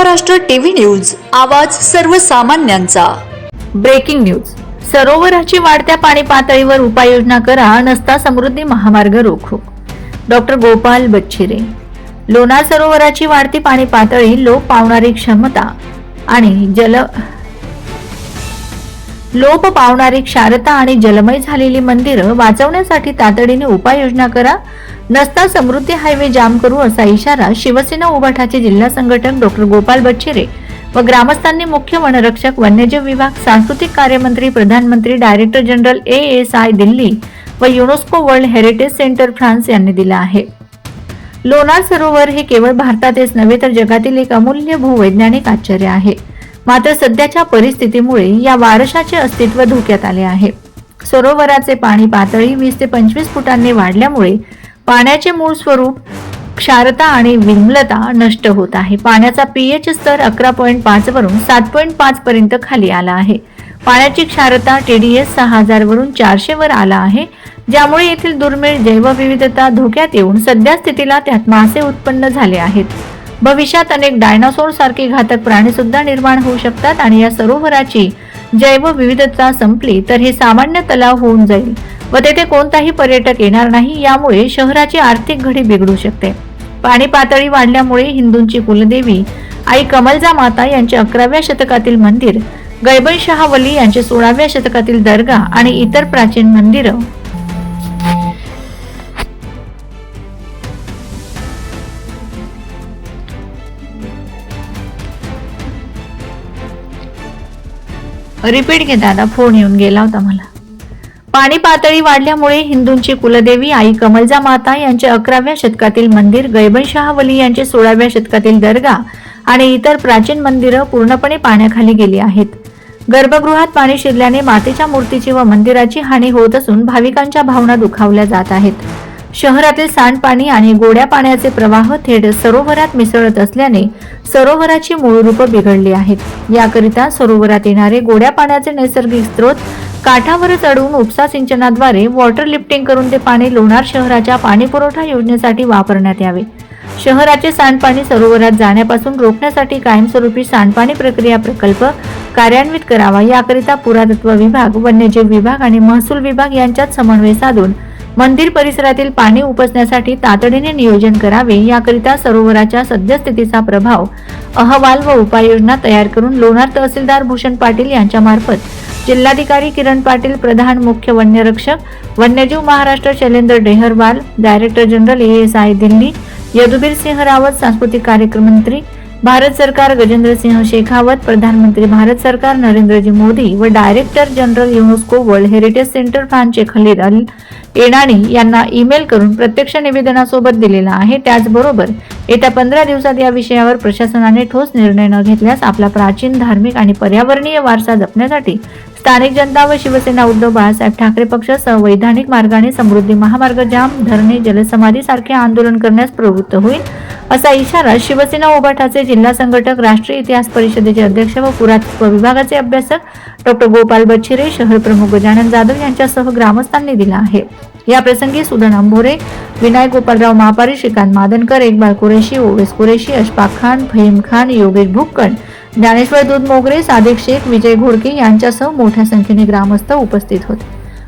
Maharashtra TV news आवाज सर्वसामान्यांचा. Breaking news. सरोवराची वाढत्या पाणी पातळीवर उपाययोजना करा नसता समृद्धी महामार्ग रोखो. डॉक्टर गोपाल बच्छिरे लोणार सरोवराची वाढती पाणी पातळी लोप पावणारी क्षमता आणि जल लोप पावणारी क्षारता आणि जलमय झालेली मंदिरं वाचवण्यासाठी तातडीने उपाययोजना करा नसता समृद्धी हायवे जाम करू असा इशारा शिवसेना उभाठाचे जिल्हा संघटक डॉक्टर गोपाल बच्चेरे व ग्रामस्थांनी मुख्य वनरक्षक वन्यजीव विभाग सांस्कृतिक कार्यमंत्री प्रधानमंत्री director general A S I Delhi व UNESCO world heritage centre France यांनी दिला आहे. लोणार सरोवर हे केवळ भारतातच नव्हे तर जगातील एक अमूल्य भूवैज्ञानिक आश्चर्य आहे. मात्र सध्याच्या परिस्थितीमुळे या वारशाचे अस्तित्व धोक्यात आले आहे. सरोवराचे पाणी पातळी वीस ते पंचवीस फुटांनी वाढल्यामुळे पाण्याचे मूळ स्वरूप क्षारता आणि विमलता नष्ट होत आहे. पाण्याचा पीएच स्तर अकरा पॉईंट पाच वरून सात पॉईंट पाच पर्यंत खाली आला आहे. पाण्याची क्षारता टीडीएस सहा हजार वरून चारशे वर आला आहे. ज्यामुळे येथील दुर्मिळ जैवविविधता धोक्यात येऊन सध्या स्थितीला त्यात मासे उत्पन्न झाले आहेत. भविष्यात अनेक डायनासोर सारखे घातक प्राणी सुद्धा निर्माण होऊ शकतात आणि या सरोवराची जैवविविधता संपली तर हे सामान्य तलाव होऊन जाईल. व तेथे कोणताही पर्यटक येणार नाही यामुळे शहराची आर्थिक घडी बिघडू शकते. पाणी पातळी वाढल्यामुळे हिंदूंची कुलदेवी आई कमलजा माता यांचे अकराव्या शतकातील मंदिर गैबन शहावली यांचे सोळाव्या शतकातील दर्गा आणि इतर प्राचीन मंदिरं. रिपीट घे दादा फोन येऊन गेला होता मला. पाणी पातळी वाढल्यामुळे हिंदूंची कुलदेवी आई कमलजा माता यांचे अकराव्या शतकातील मंदिर गैबन शहावली यांचे सोळाव्या शतकातील दर्गा आणि इतर प्राचीन मंदिरं पूर्णपणे पाण्याखाली गेली आहेत. गर्भगृहात पाणी शिरल्याने मातेच्या मूर्तीची व मंदिराची हानी होत असून भाविकांच्या भावना दुखावल्या जात आहेत. शहरातील सांडपाणी आणि गोड्या पाण्याचे प्रवाह थेट सरोवरात मिसळत असल्याने सरोवराची मूळ रूप बिघडली आहेत. याकरिता सरोवरात येणारे गोड्या पाण्याचे नैसर्गिक स्रोत काठावर चढून उपसा सिंचनाद्वारे वॉटर लिफ्टिंग करून ते पाणी लोणार शहराच्या पाणीपुरवठा योजनेसाठी वापरण्यात यावे. शहराचे सांडपाणी सरोवरात जाण्यापासून रोखण्यासाठी कायमस्वरूपी सांडपाणी प्रक्रिया प्रकल्प कार्यान्वित करावा याकरिता पुरातत्व विभाग वन्यजीव विभाग आणि महसूल विभाग यांच्यात समन्वय साधून मंदिर परिसरातील पाणी उपसण्यासाठी तातडीने नियोजन करावे याकरिता सरोवराच्या सद्यस्थितीचा प्रभाव अहवाल व उपाययोजना तयार करून लोणार तहसीलदार भूषण पाटील यांच्यामार्फत जिल्हाधिकारी किरण पाटील प्रधान मुख्य वन्यरक्षक वन्यजीव Maharashtra Shailendra Dehrawal director general A S I Delhi Yadubir Singh Rawat सांस्कृतिक कार्यक्रम मंत्री भारत सरकार गजेंद्रसिंह शेखावत प्रधानमंत्री भारत सरकार नरेंद्रजी मोदी व director general UNESCO world heritage centre फ्रान्सचे खलीद अल येणाणी यांना ईमेल करून प्रत्यक्ष निवेदनासोबत दिलेला आहे. त्याचबरोबर येत्या पंधरा दिवसात या विषयावर प्रशासनाने ठोस निर्णय न घेतल्यास आपला प्राचीन धार्मिक आणि पर्यावरणीय वारसा जपण्यासाठी स्थानिक जनता व शिवसेना उद्धव बाळासाहेब ठाकरे पक्ष संवैधानिक मार्गाने समृद्धी महामार्ग जाम धरणे जलसमाधी सारखे आंदोलन करण्यास प्रवृत्त होईल. असा इशारा शिवसेना उभाटाचे जिल्हा संघटक राष्ट्रीय इतिहास परिषदेचे अध्यक्ष व पुरातत्व विभागाचे अभ्यासक डॉक्टर गोपाल बच्छिरे शहर प्रमुख गजानन जाधव यांच्यासह ग्रामस्थांनी दिला आहे. या प्रसंगी सुदन अंभोरे विनायक गोपालराव महापारी श्रीकांत मादनकर एकबाल कुरेशी ओवेस कुरेशी अशफाक खान फहीम खान योगेश भुक्कड ज्ञानेश्वर दूध मोगरे सादिक शेख विजय घोडके यांच्यासह मोठ्या संख्येने ग्रामस्थ उपस्थित होते.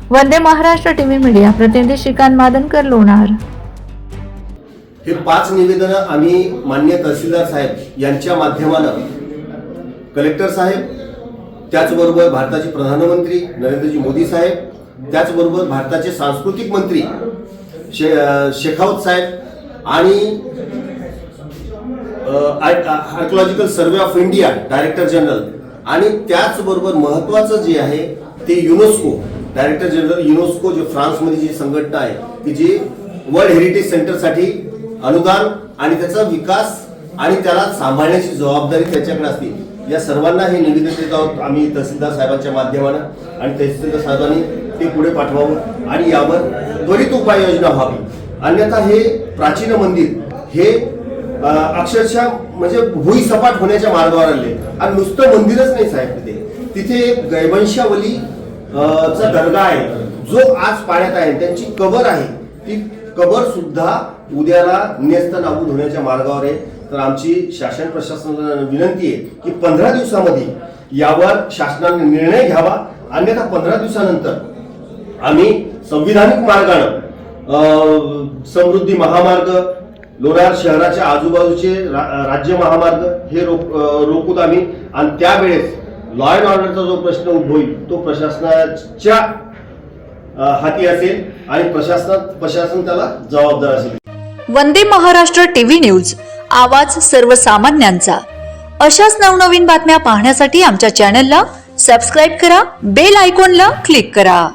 वंदे महाराष्ट्र टीव्ही मीडिया प्रतिनिधी श्रीकांत मादनकर लोणार. हे पाच निवेदनं आम्ही मान्य तहसीलदार साहेब यांच्या माध्यमानं कलेक्टर साहेब त्याचबरोबर भारताचे प्रधानमंत्री नरेंद्रजी मोदी साहेब त्याचबरोबर भारताचे सांस्कृतिक मंत्री शे शेखावत साहेब आणि archaeological survey of India director general आणि त्याचबरोबर महत्त्वाचं जे आहे ते युनेस्को डायरेक्टर जनरल युनेस्को जे फ्रान्समध्ये जी संघटना आहे की जी वर्ल्ड हेरिटेज सेंटरसाठी अनुदान आणि त्याचा विकास आणि त्याला सांभाळण्याची जबाबदारी त्याच्याकडे असते. या सर्वांना हे निवेदन देत आहोत आम्ही तहसीलदार साहेबांच्या माध्यमानं आणि तहसीलदार साहेबांनी ते पुढे पाठवावं आणि यावर त्वरित उपाययोजना व्हावी. अन्यथा हे प्राचीन मंदिर हे अक्षरशः म्हणजे भुई सपाट होण्याच्या मार्गावर आले. आणि नुसतं मंदिरच नाही साहेब तिथे. तिथे एक गैवंशावली चा दर्गा आहे. जो आज पाण्यात आहे. त्यांची कबर आहे. ती कबर सुद्धा उद्याला नेस्त नाबूद होण्याच्या मार्गावर आहे. तर आमची शासन प्रशासनाला विनंती आहे की पंधरा दिवसामध्ये यावर शासनाने निर्णय घ्यावा. अन्यथा पंधरा दिवसानंतर आम्ही संविधानिक मार्गानं अं, समृद्धी महामार्ग लोणार शहराच्या आजूबाजूचे रा- राज्य महामार्ग हे रोक अं, रोखूत आम्ही. आणि त्यावेळेस लॉ अँड ऑर्डरचा जो प्रश्न उद्भवेल तो प्रशासनाच्या हाती असेल आणि प्रशासनात प्रशासन त्याला जबाबदार असेल. वंदे महाराष्ट्र टीव्ही न्यूज आवाज सर्वसामान्यांचा. अशाच नवनवीन बातम्या पाहण्यासाठी आमच्या चॅनलला सबस्क्राईब करा बेल आयकॉनला क्लिक करा.